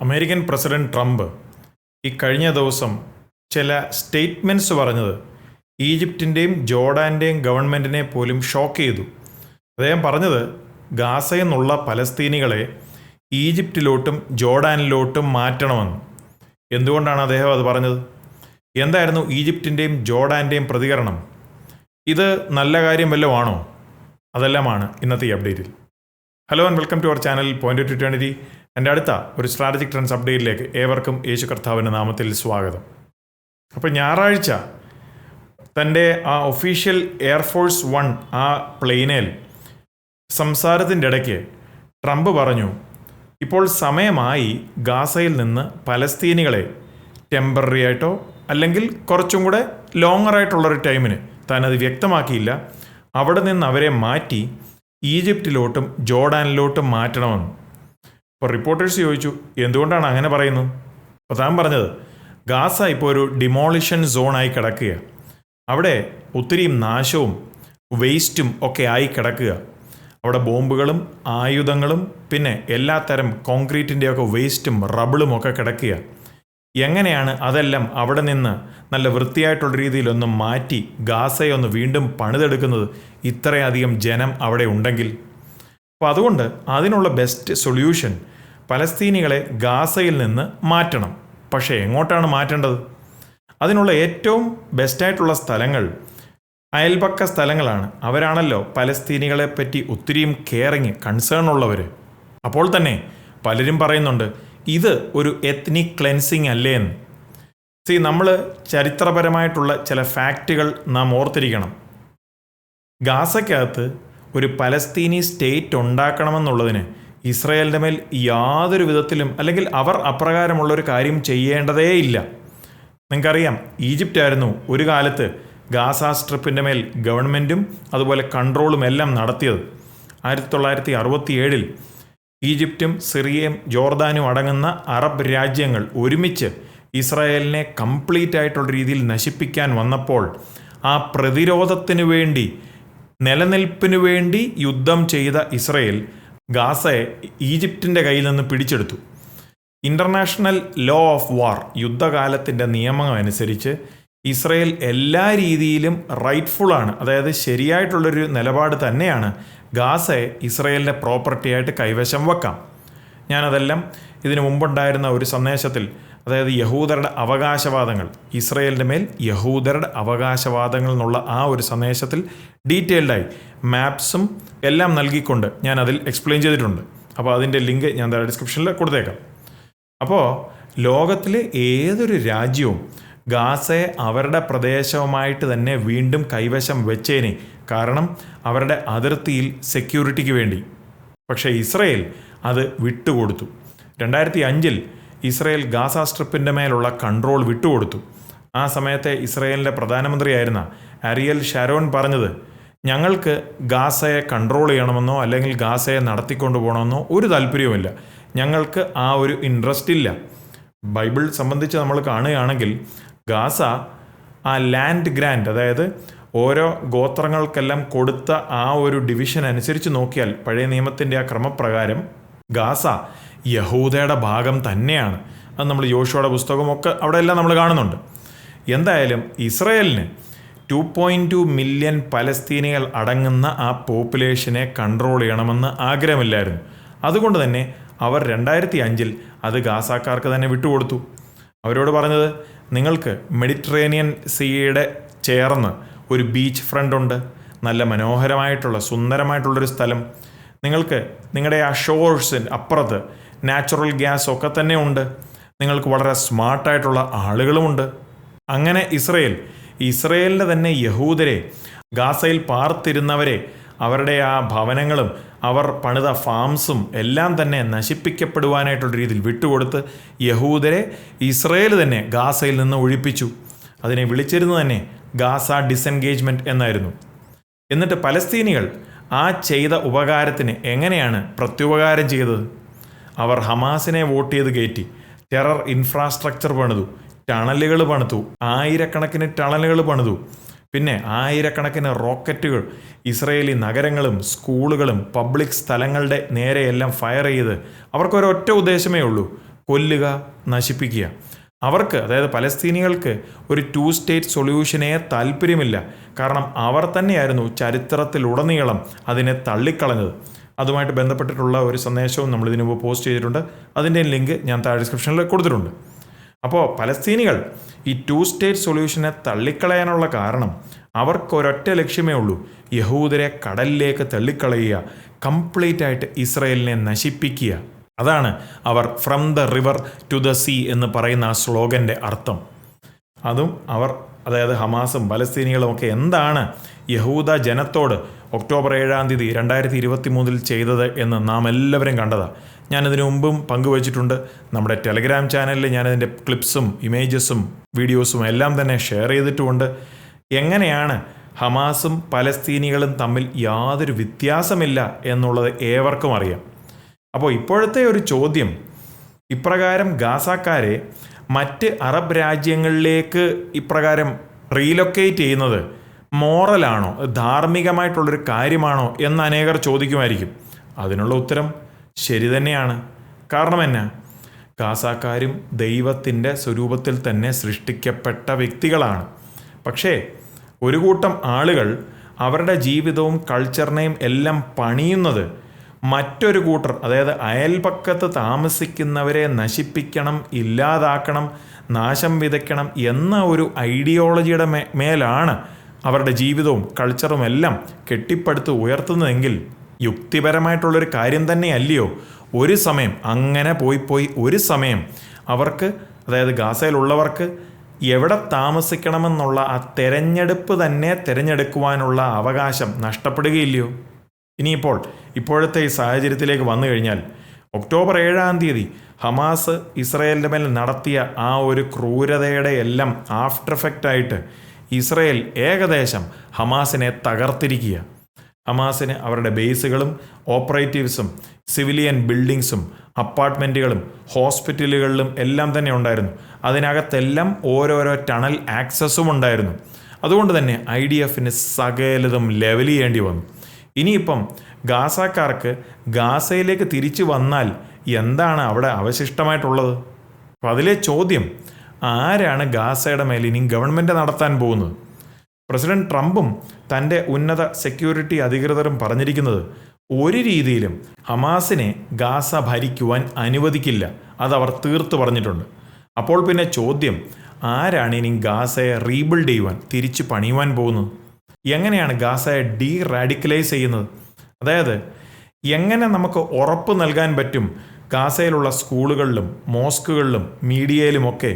American president Trump ഈ കഴിഞ്ഞ ദിവസം ചില സ്റ്റേറ്റ്മെന്റ്സ് പറഞ്ഞത് ഈജിപ്തിന്റെയും ജോർഡാന്റെയും ഗവൺമെന്റിനെ പോലും ഷോക്ക് ചെയ്തു. അദ്ദേഹം പറഞ്ഞത് ഗാസയിൽ നിന്നുള്ള പലസ്തീനികളെ ഈജിപ്തിലോട്ടും ജോർഡാനിലോട്ടും മാറ്റണമെന്ന്. എന്തുകൊണ്ടാണ് അദ്ദേഹം അത് പറഞ്ഞത്? എന്തായിരുന്നു ഈജിപ്തിന്റെയും ജോർഡാന്റെയും പ്രതികരണം? ഇത് നല്ല കാര്യം വല്ലതുമാണോ അതെല്ലാമാണ് ഇന്നത്തെ ഈ അപ്ഡേറ്റിൽ. Hello and welcome to our channel point two twenty എന്റെ അടുത്ത ഒരു സ്ട്രാറ്റജിക് ട്രെൻഡ്സ് അപ്ഡേറ്റിലേക്ക് ഏവർക്കും യേശു കർത്താവിന്റെ നാമത്തിൽ സ്വാഗതം. അപ്പോൾ ഞായറാഴ്ച തന്റെ ആ ഒഫീഷ്യൽ എയർഫോഴ്സ് വൺ ആ പ്ലെയിനിൽ സംസാരത്തിന്റെ ഇടയ്ക്ക് ട്രംപ് പറഞ്ഞു ഇപ്പോൾ സമയമായി ഗാസയിൽ നിന്ന് പലസ്തീനികളെ ടെമ്പററി ആയിട്ടോ അല്ലെങ്കിൽ കുറച്ചും കൂടെ ലോങ്ങറായിട്ടുള്ളൊരു ടൈമിന് താനത് വ്യക്തമാക്കിയില്ല. അവിടെ നിന്ന് അവരെ മാറ്റി ഈജിപ്തിലോട്ടും ജോർഡാനിലോട്ടും മാറ്റണമെന്ന്. അപ്പോൾ റിപ്പോർട്ടേഴ്സ് ചോദിച്ചു എന്തുകൊണ്ടാണ് അങ്ങനെ പറയുന്നത് അപ്പോൾ താൻ പറഞ്ഞത് ഗാസ ഇപ്പോൾ ഒരു ഡിമോളിഷൻ സോണായി കിടക്കുക അവിടെ ഒത്തിരി നാശവും വേസ്റ്റും ഒക്കെ ആയി കിടക്കുക അവിടെ ബോംബുകളും ആയുധങ്ങളും പിന്നെ എല്ലാത്തരം കോൺക്രീറ്റിന്റെയൊക്കെ വേസ്റ്റും റബിളും ഒക്കെ കിടക്കുക എങ്ങനെയാണ് അതെല്ലാം അവിടെ നിന്ന് നല്ല വൃത്തിയായിട്ടുള്ള രീതിയിലൊന്ന് മാറ്റി ഗാസയൊന്ന് വീണ്ടും പണിതെടുക്കുന്നത് ഇത്രയധികം ജനം അവിടെ ഉണ്ടെങ്കിൽ? അപ്പോൾ അതുകൊണ്ട് അതിനുള്ള ബെസ്റ്റ് സൊല്യൂഷൻ പലസ്തീനികളെ ഗാസയിൽ നിന്ന് മാറ്റണം. പക്ഷേ എങ്ങോട്ടാണ് മാറ്റേണ്ടത്? അതിനുള്ള ഏറ്റവും ബെസ്റ്റായിട്ടുള്ള സ്ഥലങ്ങൾ അയൽപക്ക സ്ഥലങ്ങളാണ്. അവരാണല്ലോ പലസ്തീനികളെ പറ്റി ഒത്തിരിയും കെയറിങ് കൺസേൺ ഉള്ളവർ അപ്പോൾ തന്നെ പലരും പറയുന്നുണ്ട് ഇത് ഒരു എത്നിക് ക്ലെൻസിങ് അല്ലേ എന്ന്. സി നമ്മൾ ചരിത്രപരമായിട്ടുള്ള ചില ഫാക്റ്റുകൾ നാം ഓർത്തിരിക്കണം. ഗാസയ്ക്കകത്ത് ഒരു പലസ്തീനി സ്റ്റേറ്റ് ഉണ്ടാക്കണമെന്നുള്ളതിന് ഇസ്രയേലിന്റെ മേൽ യാതൊരു വിധത്തിലും അല്ലെങ്കിൽ അവർ അപ്രകാരമുള്ളൊരു കാര്യം ചെയ്യേണ്ടതേയില്ല നിങ്ങൾക്കറിയാം ഈജിപ്റ്റായിരുന്നു ഒരു കാലത്ത് ഗാസ സ്ട്രിപ്പിന്റെ മേൽ ഗവൺമെന്റും അതുപോലെ കൺട്രോളും എല്ലാം നടത്തിയത്. ആയിരത്തി തൊള്ളായിരത്തി അറുപത്തി ഏഴിൽ ഈജിപ്തും സിറിയയും ജോർദാനും അടങ്ങുന്ന അറബ് രാജ്യങ്ങൾ ഒരുമിച്ച് ഇസ്രായേലിനെ കംപ്ലീറ്റ് ആയിട്ടുള്ള രീതിയിൽ നശിപ്പിക്കാൻ വന്നപ്പോൾ ആ പ്രതിരോധത്തിനു വേണ്ടി നിലനിൽപ്പിനു വേണ്ടി യുദ്ധം ചെയ്ത ഇസ്രയേൽ ഗാസയെ ഈജിപ്തിന്റെ കയ്യിൽ നിന്ന് പിടിച്ചെടുത്തു. ഇന്റർനാഷണൽ ലോ ഓഫ് വാർ യുദ്ധകാലത്തിന്റെ നിയമം അനുസരിച്ച് ഇസ്രയേൽ എല്ലാ രീതിയിലും റൈറ്റ്ഫുള്ളാണ് അതായത് ശരിയായിട്ടുള്ളൊരു നിലപാട് തന്നെയാണ് ഗാസയെ ഇസ്രയേലിന്റെ പ്രോപ്പർട്ടിയായിട്ട് കൈവശം വെക്കാം. ഞാനതെല്ലാം ഇതിനു മുമ്പുണ്ടായിരുന്ന ഒരു സന്ദേശത്തിൽ അതായത് യഹൂദരുടെ അവകാശവാദങ്ങൾ ഇസ്രയേലിന്റെ മേൽ യഹൂദരുടെ അവകാശവാദങ്ങൾ എന്നുള്ള ആ ഒരു സന്ദേശത്തിൽ ഡീറ്റെയിൽഡായി മാപ്സും എല്ലാം നൽകിക്കൊണ്ട് ഞാൻ അതിൽ എക്സ്പ്ലെയിൻ ചെയ്തിട്ടുണ്ട്. അപ്പോൾ അതിന്റെ ലിങ്ക് ഞാൻ ഡിസ്ക്രിപ്ഷനിൽ കൊടുത്തേക്കാം. അപ്പോൾ ലോകത്തിലെ ഏതൊരു രാജ്യവും ഗാസയെ അവരുടെ പ്രദേശവുമായിട്ട് തന്നെ വീണ്ടും കൈവശം വെച്ചേനെ. കാരണം അവരുടെ അതിർത്തിയിൽ സെക്യൂരിറ്റിക്ക് വേണ്ടി. പക്ഷേ ഇസ്രയേൽ അത് വിട്ടുകൊടുത്തു. രണ്ടായിരത്തി അഞ്ചിൽ ഇസ്രയേൽ ഗാസ സ്ട്രിപ്പിന്റെ മേലുള്ള കൺട്രോൾ വിട്ടുകൊടുത്തു. ആ സമയത്തെ ഇസ്രയേലിന്റെ പ്രധാനമന്ത്രിയായിരുന്ന അരിയൽ ഷാരോൺ പറഞ്ഞത് ഞങ്ങൾക്ക് ഗാസയെ കൺട്രോൾ ചെയ്യണമെന്നോ അല്ലെങ്കിൽ ഗാസയെ നടത്തിക്കൊണ്ടു പോകണമെന്നോ ഒരു താല്പര്യവുമില്ല. ഞങ്ങൾക്ക് ആ ഒരു ഇൻട്രസ്റ്റ് ഇല്ല. ബൈബിൾ സംബന്ധിച്ച് നമ്മൾ കാണുകയാണെങ്കിൽ ഗാസ ആ ലാൻഡ് ഗ്രാൻഡ് അതായത് ഓരോ ഗോത്രങ്ങൾക്കെല്ലാം കൊടുത്ത ആ ഒരു ഡിവിഷൻ അനുസരിച്ച് നോക്കിയാൽ പഴയ നിയമത്തിന്റെ ആ ക്രമപ്രകാരം ഗാസ യഹൂദയുടെ ഭാഗം തന്നെയാണ്. അത് നമ്മൾ യോശുവയുടെ പുസ്തകമൊക്കെ അവിടെ എല്ലാം നമ്മൾ കാണുന്നുണ്ട്. എന്തായാലും ഇസ്രയേലിന് ടു പോയിന്റ് ടു മില്യൺ പലസ്തീനികൾ അടങ്ങുന്ന ആ പോപ്പുലേഷനെ കൺട്രോൾ ചെയ്യണമെന്ന് ആഗ്രഹമില്ലായിരുന്നു. അതുകൊണ്ട് തന്നെ അവർ രണ്ടായിരത്തി അഞ്ചിൽ അത് ഗാസാക്കാർക്ക് തന്നെ വിട്ടുകൊടുത്തു. അവരോട് പറഞ്ഞത് നിങ്ങൾക്ക് മെഡിറ്ററേനിയൻ സീയുടെ ചേർന്ന് ഒരു ബീച്ച് ഫ്രണ്ട് ഉണ്ട്. നല്ല മനോഹരമായിട്ടുള്ള സുന്ദരമായിട്ടുള്ളൊരു സ്ഥലം. നിങ്ങൾക്ക് നിങ്ങളുടെ ആ ഷോഴ്സിന് അപ്പുറത്ത് നാച്ചുറൽ ഗ്യാസ് ഒക്കെ തന്നെ ഉണ്ട്. നിങ്ങൾക്ക് വളരെ സ്മാർട്ടായിട്ടുള്ള ആളുകളുമുണ്ട് അങ്ങനെ ഇസ്രയേൽ ഇസ്രയേലിന്റെ തന്നെ യഹൂദരെ ഗാസയിൽ പാർത്തിരുന്നവരെ അവരുടെ ആ ഭവനങ്ങളും അവർ പണിത ഫാംസും എല്ലാം തന്നെ നശിപ്പിക്കപ്പെടുവാനായിട്ടുള്ള രീതിയിൽ വിട്ടുകൊടുത്ത് യഹൂദരെ ഇസ്രയേൽ തന്നെ ഗാസയിൽ നിന്ന് ഒഴിപ്പിച്ചു. അതിനെ വിളിച്ചിരുന്നത് തന്നെ ഗാസ ഡിസെൻഗേജ്മെന്റ് എന്നായിരുന്നു. എന്നിട്ട് പലസ്തീനികൾ ആ ചെയ്ത ഉപകാരത്തിന് എങ്ങനെയാണ് പ്രത്യുപകാരം ചെയ്തത്? അവർ ഹമാസിനെ വോട്ട് ചെയ്ത് കയറ്റി ടെറർ ഇൻഫ്രാസ്ട്രക്ചർ പണിതു ടണലുകൾ പണിതു ആയിരക്കണക്കിന് ടണലുകൾ പണിതു പിന്നെ ആയിരക്കണക്കിന് റോക്കറ്റുകൾ ഇസ്രയേലി നഗരങ്ങളും സ്കൂളുകളും പബ്ലിക് സ്ഥലങ്ങളുടെ നേരെയെല്ലാം ഫയർ ചെയ്ത് അവർക്കൊരൊറ്റ ഉദ്ദേശമേ ഉള്ളൂ കൊല്ലുക നശിപ്പിക്കുക. അവർക്ക് അതായത് പലസ്തീനികൾക്ക് ഒരു ടു സ്റ്റേറ്റ് സൊല്യൂഷനെ താല്പര്യമില്ല. കാരണം അവർ തന്നെയായിരുന്നു ചരിത്രത്തിലുടനീളം അതിനെ തള്ളിക്കളഞ്ഞത്. അതുമായിട്ട് ബന്ധപ്പെട്ടിട്ടുള്ള ഒരു സന്ദേശവും നമ്മൾ ഇതിനു പോസ്റ്റ് ചെയ്തിട്ടുണ്ട്. അതിന്റെ ലിങ്ക് ഞാൻ താഴെ ഡിസ്ക്രിപ്ഷനിൽ കൊടുത്തിട്ടുണ്ട്. അപ്പോൾ പലസ്തീനികൾ ഈ ടു സ്റ്റേറ്റ് സൊല്യൂഷനെ തള്ളിക്കളയാനുള്ള കാരണം അവർക്കൊരൊറ്റ ലക്ഷ്യമേ ഉള്ളൂ. യഹൂദരെ കടലിലേക്ക് തള്ളിക്കളയുക കംപ്ലീറ്റ് ആയിട്ട് ഇസ്രയേലിനെ നശിപ്പിക്കുക. അതാണ് അവർ from the river to the sea എന്ന് പറയുന്ന ആ സ്ലോഗന്റെ അർത്ഥം. അതും അവർ അതായത് ഹമാസും പലസ്തീനികളും ഒക്കെ എന്താണ് യഹൂദ ജനത്തോട് ഒക്ടോബർ ഏഴാം തീയതി രണ്ടായിരത്തി ഇരുപത്തി മൂന്നിൽ ചെയ്തത് എന്ന് നാം എല്ലാവരും കണ്ടതാണ് ഞാനിതിനു മുമ്പും പങ്കുവച്ചിട്ടുണ്ട്. നമ്മുടെ ടെലഗ്രാം ചാനലിൽ ഞാനതിന്റെ ക്ലിപ്സും ഇമേജസും വീഡിയോസും എല്ലാം തന്നെ ഷെയർ ചെയ്തിട്ടുമുണ്ട്. എങ്ങനെയാണ് ഹമാസും പലസ്തീനികളും തമ്മിൽ യാതൊരു വ്യത്യാസമില്ല എന്നുള്ളത് ഏവർക്കും അറിയാം. അപ്പോൾ ഇപ്പോഴത്തെ ഒരു ചോദ്യം ഇപ്രകാരം ഗാസാക്കാരെ മറ്റ് അറബ് രാജ്യങ്ങളിലേക്ക് ഇപ്രകാരം റീലൊക്കേറ്റ് ചെയ്യുന്നത് മോറലാണോ ധാർമ്മികമായിട്ടുള്ളൊരു കാര്യമാണോ എന്ന് അനേകർ ചോദിക്കുമായിരിക്കും. അതിനുള്ള ഉത്തരം ശരി തന്നെയാണ്. കാരണം എന്നാ? കാസാക്കാരും ദൈവത്തിന്റെ സ്വരൂപത്തിൽ തന്നെ സൃഷ്ടിക്കപ്പെട്ട വ്യക്തികളാണ്. പക്ഷേ ഒരു കൂട്ടം ആളുകൾ അവരുടെ ജീവിതവും കൾച്ചറിനെയും എല്ലാം പണിയുന്നത് മറ്റൊരു കൂട്ടർ അതായത് അയൽപക്കത്ത് താമസിക്കുന്നവരെ നശിപ്പിക്കണം ഇല്ലാതാക്കണം നാശം വിതയ്ക്കണം എന്ന ഒരു ഐഡിയോളജിയുടെ മേലാണ് അവരുടെ ജീവിതവും കൾച്ചറും എല്ലാം കെട്ടിപ്പടുത്ത് ഉയർത്തുന്നതെങ്കിൽ യുക്തിപരമായിട്ടുള്ളൊരു കാര്യം തന്നെയല്ലയോ? ഒരു സമയം അങ്ങനെ പോയി പോയി ഒരു സമയം അവർക്ക് അതായത് ഗാസയിലുള്ളവർക്ക് എവിടെ താമസിക്കണമെന്നുള്ള ആ തെരഞ്ഞെടുപ്പ് തന്നെ തിരഞ്ഞെടുക്കുവാനുള്ള അവകാശം നഷ്ടപ്പെടുകയില്ലയോ? ഇനിയിപ്പോൾ ഇപ്പോഴത്തെ ഈ സാഹചര്യത്തിലേക്ക് വന്നു കഴിഞ്ഞാൽ ഒക്ടോബർ ഏഴാം തീയതി ഹമാസ് ഇസ്രയേലിന്റെ മേൽ നടത്തിയ ആ ഒരു ക്രൂരതയുടെ എല്ലാം ആഫ്റ്റർ എഫക്റ്റായിട്ട് ഇസ്രയേൽ ഏകദേശം ഹമാസിനെ തകർത്തിരിക്കുക ഹമാസിന് അവരുടെ ബേസുകളും ഓപ്പറേറ്റീവ്സും സിവിലിയൻ ബിൽഡിങ്സും അപ്പാർട്ട്മെന്റുകളും ഹോസ്പിറ്റലുകളിലും എല്ലാം തന്നെ ഉണ്ടായിരുന്നു. അതിനകത്തെല്ലാം ഓരോരോ ടണൽ ആക്സസും ഉണ്ടായിരുന്നു. അതുകൊണ്ട് തന്നെ ഐ ഡി എഫിന് സകലതും ലെവൽ ചെയ്യേണ്ടി വന്നു. ഇനിയിപ്പം ഗാസക്കാർക്ക് ഗാസയിലേക്ക് തിരിച്ചു വന്നാൽ എന്താണ് അവിടെ അവശിഷ്ടമായിട്ടുള്ളത്? അപ്പോൾ അതിലെ ചോദ്യം ആരാണ് ഗാസയുടെ മേൽ ഗവൺമെന്റ് നടത്താൻ പോകുന്നത്? പ്രസിഡന്റ് ട്രംപും തന്റെ ഉന്നത സെക്യൂരിറ്റി അധികൃതരും പറഞ്ഞിരിക്കുന്നത് ഒരു രീതിയിലും ഹമാസിനെ ഗാസ ഭരിക്കുവാൻ അനുവദിക്കില്ല. അതവർ തീർത്ത് പറഞ്ഞിട്ടുണ്ട്. അപ്പോൾ പിന്നെ ചോദ്യം ആരാണ് ഇനി ഗാസയെ റീബിൽഡ് ചെയ്യുവാൻ തിരിച്ച് പണിയുവാൻ പോകുന്നത്? എങ്ങനെയാണ് ഗാസയെ ഡീ റാഡിക്കലൈസ് ചെയ്യുന്നത്? അതായത് എങ്ങനെ നമുക്ക് ഉറപ്പ് നൽകാൻ പറ്റും ഗാസയിലുള്ള സ്കൂളുകളിലും മോസ്കുകളിലും മീഡിയയിലുമൊക്കെ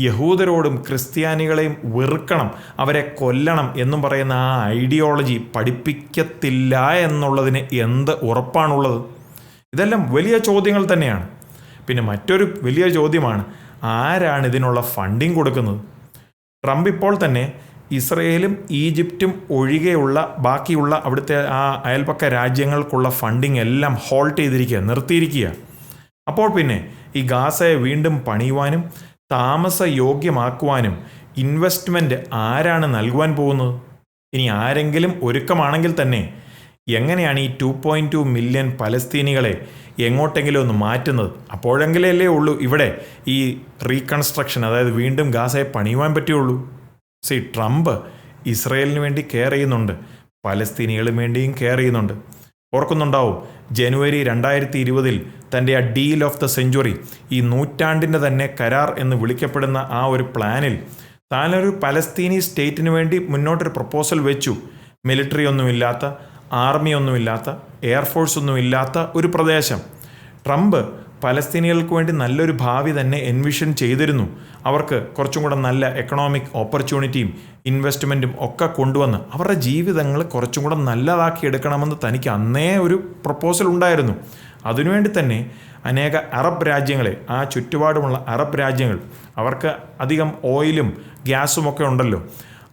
യഹൂദരോടും ക്രിസ്ത്യാനികളെയും വെറുക്കണം അവരെ കൊല്ലണം എന്നും പറയുന്ന ആ ഐഡിയോളജി പഠിപ്പിക്കത്തില്ല എന്നുള്ളതിന് എന്ത് ഉറപ്പാണുള്ളത്? ഇതെല്ലാം വലിയ ചോദ്യങ്ങൾ തന്നെയാണ്. പിന്നെ മറ്റൊരു വലിയ ചോദ്യമാണ് ആരാണ് ഇതിനുള്ള ഫണ്ടിങ് കൊടുക്കുന്നത്? ട്രംപ് ഇപ്പോൾ തന്നെ ഇസ്രയേലും ഈജിപ്തും ഒഴികെയുള്ള ബാക്കിയുള്ള അവിടുത്തെ ആ അയൽപക്ക രാജ്യങ്ങൾക്കുള്ള ഫണ്ടിങ് എല്ലാം ഹോൾട്ട് ചെയ്തിരിക്കുക നിർത്തിയിരിക്കുക. അപ്പോൾ പിന്നെ ഈ ഗാസയെ വീണ്ടും പണിയുവാനും താമസ യോഗ്യമാക്കുവാനും ഇൻവെസ്റ്റ്മെന്റ് ആരാണ് നൽകുവാൻ പോകുന്നത്? ഇനി ആരെങ്കിലും ഒരുക്കമാണെങ്കിൽ തന്നെ എങ്ങനെയാണ് ഈ ടു പോയിന്റ് ടു മില്യൺ പലസ്തീനികളെ എങ്ങോട്ടെങ്കിലും ഒന്ന് മാറ്റുന്നത്? അപ്പോഴെങ്കിലല്ലേ ഉള്ളൂ ഇവിടെ ഈ റീകൺസ്ട്രക്ഷൻ അതായത് വീണ്ടും ഗാസയെ പണിയുവാൻ പറ്റുള്ളൂ സി ട്രംപ് ഇസ്രയേലിന് വേണ്ടി കെയർ ചെയ്യുന്നുണ്ട്. പലസ്തീനികളും വേണ്ടിയും കെയർ ചെയ്യുന്നുണ്ട്. ഓർക്കുന്നുണ്ടാവും. ജനുവരി രണ്ടായിരത്തി ഇരുപതിൽ തന്റെ ആ ഡീൽ ഓഫ് ദ സെഞ്ചുറി ഈ നൂറ്റാണ്ടിന്റെ തന്നെ കരാർ എന്ന് വിളിക്കപ്പെടുന്ന ആ ഒരു പ്ലാനിൽ താനൊരു പലസ്തീനി സ്റ്റേറ്റിന് വേണ്ടി മുന്നോട്ടൊരു പ്രപ്പോസൽ വെച്ചു. മിലിറ്ററി ഒന്നുമില്ലാത്ത ആർമി ഒന്നുമില്ലാത്ത എയർഫോഴ്സ് ഒന്നുമില്ലാത്ത ഒരു പ്രദേശം. ട്രംപ് പലസ്തീനികൾക്ക് വേണ്ടി നല്ലൊരു ഭാവി തന്നെ എൻവിഷൻ ചെയ്തിരുന്നു. അവർക്ക് കുറച്ചും കൂടെ നല്ല എക്കണോമിക് ഓപ്പർച്യൂണിറ്റിയും ഇൻവെസ്റ്റ്മെന്റും ഒക്കെ കൊണ്ടുവന്ന് അവരുടെ ജീവിതങ്ങൾ കുറച്ചും കൂടെ നല്ലതാക്കി എടുക്കണമെന്ന് തനിക്ക് അന്നേ ഒരു പ്രപ്പോസൽ ഉണ്ടായിരുന്നു. അതിനുവേണ്ടി തന്നെ അനേക അറബ് രാജ്യങ്ങളെ ആ ചുറ്റുപാടുമുള്ള അറബ് രാജ്യങ്ങൾ അവർക്ക് അധികം ഓയിലും ഗ്യാസും ഒക്കെ ഉണ്ടല്ലോ.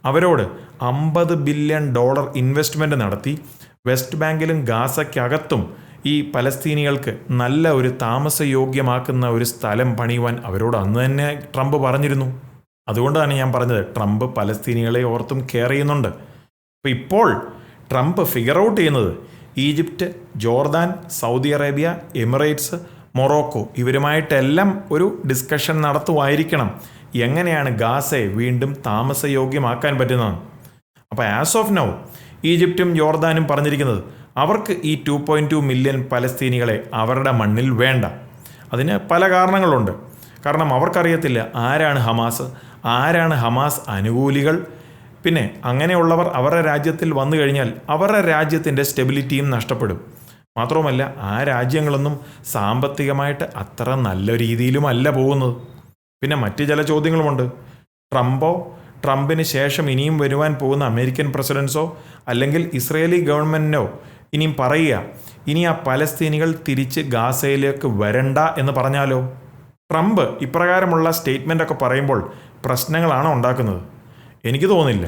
അവരോട് അമ്പത് ബില്യൺ ഡോളർ ഇൻവെസ്റ്റ്മെന്റ് നടത്തി വെസ്റ്റ് ബാങ്കിലും ഗാസയ്ക്കകത്തും ഈ പലസ്തീനികൾക്ക് നല്ല ഒരു താമസയോഗ്യമാക്കുന്ന ഒരു സ്ഥലം പണിയുവാൻ അവരോട് അന്ന് തന്നെ ട്രംപ് പറഞ്ഞിരുന്നു. അതുകൊണ്ടാണ് ഞാൻ പറഞ്ഞത് ട്രംപ് പലസ്തീനികളെ ഓർത്തും കെയർ ചെയ്യുന്നുണ്ട്. അപ്പോൾ ഇപ്പോൾ ട്രംപ് ഫിഗർ ഔട്ട് ചെയ്യുന്നത് Egypt Jordan Saudi Arabia Emirates Morocco ഇവരുമായിട്ടെല്ലാം ഒരു ഡിസ്കഷൻ നടത്തുമായിരിക്കണം എങ്ങനെയാണ് ഗാസയെ വീണ്ടും താമസയോഗ്യമാക്കാൻ പറ്റുന്നത്? അപ്പോൾ ആസ് ഓഫ് നൗ ഈജിപ്റ്റും ജോർദാനും പറഞ്ഞിരിക്കുന്നത് അവർക്ക് ഈ ടു പോയിന്റ് ടു മില്യൺ പലസ്തീനികളെ അവരുടെ മണ്ണിൽ വേണ്ട. അതിന് പല കാരണങ്ങളുണ്ട്. കാരണം അവർക്കറിയത്തില്ല ആരാണ് ഹമാസ് ആരാണ് ഹമാസ് അനുകൂലികൾ. പിന്നെ അങ്ങനെയുള്ളവർ അവരുടെ രാജ്യത്തിൽ വന്നു കഴിഞ്ഞാൽ അവരുടെ രാജ്യത്തിന്റെ സ്റ്റെബിലിറ്റിയും നഷ്ടപ്പെടും. മാത്രവുമല്ല ആ രാജ്യങ്ങളൊന്നും സാമ്പത്തികമായിട്ട് അത്ര നല്ല രീതിയിലുമല്ല പോകുന്നത്. പിന്നെ മറ്റ് ചില ചോദ്യങ്ങളുമുണ്ട്. ട്രംപോ ട്രംപിന് ശേഷം ഇനിയും വരുവാൻ പോകുന്ന അമേരിക്കൻ പ്രസിഡൻസോ അല്ലെങ്കിൽ ഇസ്രയേലി ഗവൺമെന്റിനോ ഇനിയും പറയുക ഇനി ആ പലസ്തീനികൾ തിരിച്ച് ഗാസയിലേക്ക് വരണ്ട എന്ന് പറഞ്ഞാലോ? ട്രംപ് ഇപ്രകാരമുള്ള സ്റ്റേറ്റ്മെന്റ് ഒക്കെ പറയുമ്പോൾ പ്രശ്നങ്ങളാണോ ഉണ്ടാക്കുന്നത്. എനിക്ക് തോന്നില്ല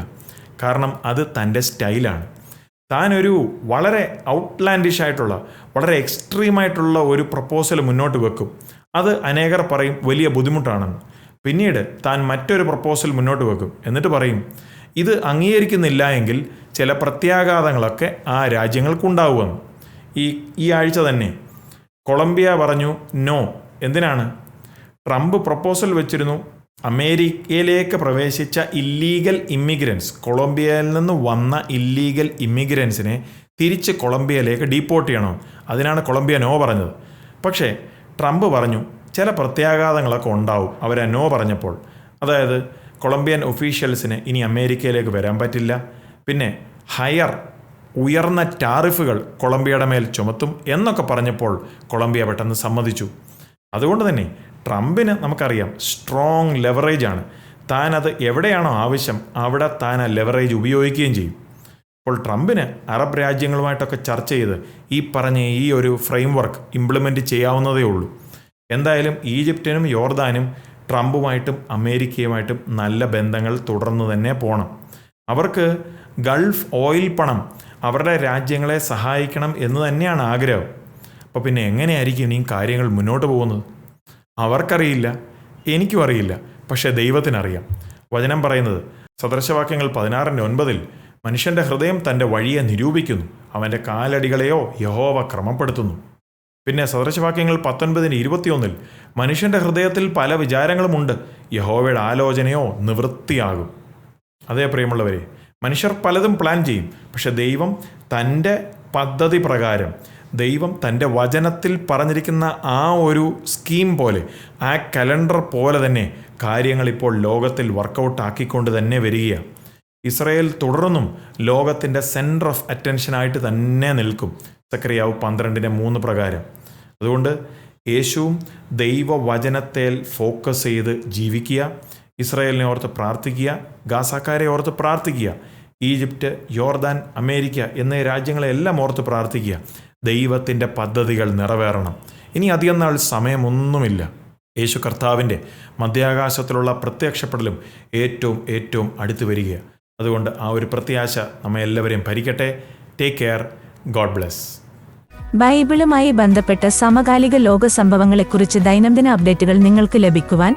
കാരണം അത് തന്റെ സ്റ്റൈലാണ്. താനൊരു വളരെ ഔട്ട്ലാൻഡിഷ് ആയിട്ടുള്ള വളരെ എക്സ്ട്രീമായിട്ടുള്ള ഒരു പ്രപ്പോസൽ മുന്നോട്ട് വെക്കും. അത് അനേകർ പറയും വലിയ ബുദ്ധിമുട്ടാണെന്ന്. പിന്നീട് താൻ മറ്റൊരു പ്രപ്പോസൽ മുന്നോട്ട് വെക്കും. എന്നിട്ട് പറയും ഇത് അംഗീകരിക്കുന്നില്ല എങ്കിൽ ചില പ്രത്യാഘാതങ്ങളൊക്കെ ആ രാജ്യങ്ങൾക്കുണ്ടാവുമെന്ന്. ഈ ഈ ആഴ്ച തന്നെ കൊളംബിയ പറഞ്ഞു നോ. എന്തിനാണ്? ട്രംപ് പ്രപ്പോസൽ വെച്ചിരുന്നു. അമേരിക്കയിലേക്ക് പ്രവേശിച്ച ഇല്ലീഗൽ ഇമ്മിഗ്രൻസ് കൊളംബിയയിൽ നിന്ന് വന്ന ഇല്ലീഗൽ ഇമ്മിഗ്രൻസിനെ തിരിച്ച് കൊളംബിയയിലേക്ക് ഡീപ്പോർട്ട് ചെയ്യണം. അതിനാണ് കൊളംബിയ നോ പറഞ്ഞത്. പക്ഷേ ട്രംപ് പറഞ്ഞു ചില പ്രത്യാഘാതങ്ങളൊക്കെ ഉണ്ടാവും. അവരെ നോ പറഞ്ഞപ്പോൾ. അതായത് കൊളംബിയൻ ഒഫീഷ്യൽസിന് ഇനി അമേരിക്കയിലേക്ക് വരാൻ പറ്റില്ല. പിന്നെ ഹയർ ഉയർന്ന ടാറിഫുകൾ കൊളംബിയയുടെ മേൽ ചുമത്തും എന്നൊക്കെ പറഞ്ഞപ്പോൾ കൊളംബിയ പെട്ടെന്ന് സമ്മതിച്ചു. അതുകൊണ്ട് തന്നെ ട്രംപിന് നമുക്കറിയാം സ്ട്രോങ് ലെവറേജ് ആണ്. താൻ അത് എവിടെയാണോ ആവശ്യം അവിടെ താൻ ആ ലെവറേജ് ഉപയോഗിക്കുകയും ചെയ്യും. അപ്പോൾ ട്രംപിന് അറബ് രാജ്യങ്ങളുമായിട്ടൊക്കെ ചർച്ച ചെയ്ത് ഈ പറഞ്ഞ ഈ ഒരു ഫ്രെയിംവർക്ക് ഇംപ്ലിമെന്റ് ചെയ്യാവുന്നതേ ഉള്ളൂ. എന്തായാലും ഈജിപ്തിനും യോർദാനും ട്രംപുമായിട്ടും അമേരിക്കയുമായിട്ടും നല്ല ബന്ധങ്ങൾ തുടർന്ന് തന്നെ പോകണം അവർക്ക് ഗൾഫ് ഓയിൽ പണം അവരുടെ രാജ്യങ്ങളെ സഹായിക്കണം എന്ന് തന്നെയാണ് ആഗ്രഹം. അപ്പോൾ പിന്നെ എങ്ങനെയായിരിക്കും ഇനിയും കാര്യങ്ങൾ മുന്നോട്ട് പോകുന്നത്? അവർക്കറിയില്ല എനിക്കും അറിയില്ല പക്ഷേ ദൈവത്തിനറിയാം. വചനം പറയുന്നത് സദൃശവാക്യങ്ങൾ പതിനാറിന്റെ ഒൻപതിൽ മനുഷ്യന്റെ ഹൃദയം തന്റെ വഴിയെ നിരൂപിക്കുന്നു അവന്റെ കാലടികളെയോ യഹോവ ക്രമപ്പെടുത്തുന്നു. പിന്നെ സദൃശവാക്യങ്ങൾ പത്തൊൻപതിന് ഇരുപത്തിയൊന്നിൽ മനുഷ്യന്റെ ഹൃദയത്തിൽ പല വിചാരങ്ങളുമുണ്ട് യഹോവയുടെ ആലോചനയോ നിവൃത്തിയാകും. അതേ പ്രിയമുള്ളവരെ മനുഷ്യർ പലതും പ്ലാൻ ചെയ്യും. പക്ഷെ ദൈവം തന്റെ പദ്ധതി പ്രകാരം ദൈവം തന്റെ വചനത്തിൽ പറഞ്ഞിരിക്കുന്ന ആ ഒരു സ്കീം പോലെ ആ കലണ്ടർ പോലെ തന്നെ കാര്യങ്ങൾ ഇപ്പോൾ ലോകത്തിൽ വർക്കൗട്ട് ആക്കിക്കൊണ്ട് തന്നെ വരികയാണ്. ഇസ്രയേൽ തുടർന്നും ലോകത്തിന്റെ സെന്റർ ഓഫ് അറ്റൻഷനായിട്ട് തന്നെ നിൽക്കും. സക്രിയാവ് പന്ത്രണ്ടിന്റെ മൂന്ന് പ്രകാരം. അതുകൊണ്ട് യേശുവും ദൈവവചനത്തേൽ ഫോക്കസ് ചെയ്ത് ജീവിക്കുക. ഇസ്രായേലിനെ ഓർത്ത് പ്രാർത്ഥിക്കുക ഗാസാക്കാരെ ഓർത്ത് പ്രാർത്ഥിക്കുക ഈജിപ്റ്റ് യോർദാൻ അമേരിക്ക എന്നീ രാജ്യങ്ങളെല്ലാം ഓർത്ത് പ്രാർത്ഥിക്കുക. ദൈവത്തിന്റെ പദ്ധതികൾ നിറവേറണം. ഇനി അധികം നാൾ സമയമൊന്നുമില്ല. യേശു കർത്താവിന്റെ മധ്യാകാശത്തിലുള്ള പ്രത്യക്ഷപ്പെടലും ഏറ്റവും ഏറ്റവും അടുത്തു വരികയാണ് അതുകൊണ്ട് ആ ഒരു പ്രത്യാശ നമ്മെ എല്ലാവരെയും ഭരിക്കട്ടെ. ടേക്ക് കെയർ ഗോഡ് ബ്ലെസ് ബൈബിളുമായി ബന്ധപ്പെട്ട സമകാലിക ലോക സംഭവങ്ങളെക്കുറിച്ച് ദൈനംദിന അപ്ഡേറ്റുകൾ നിങ്ങൾക്ക് ലഭിക്കുവാൻ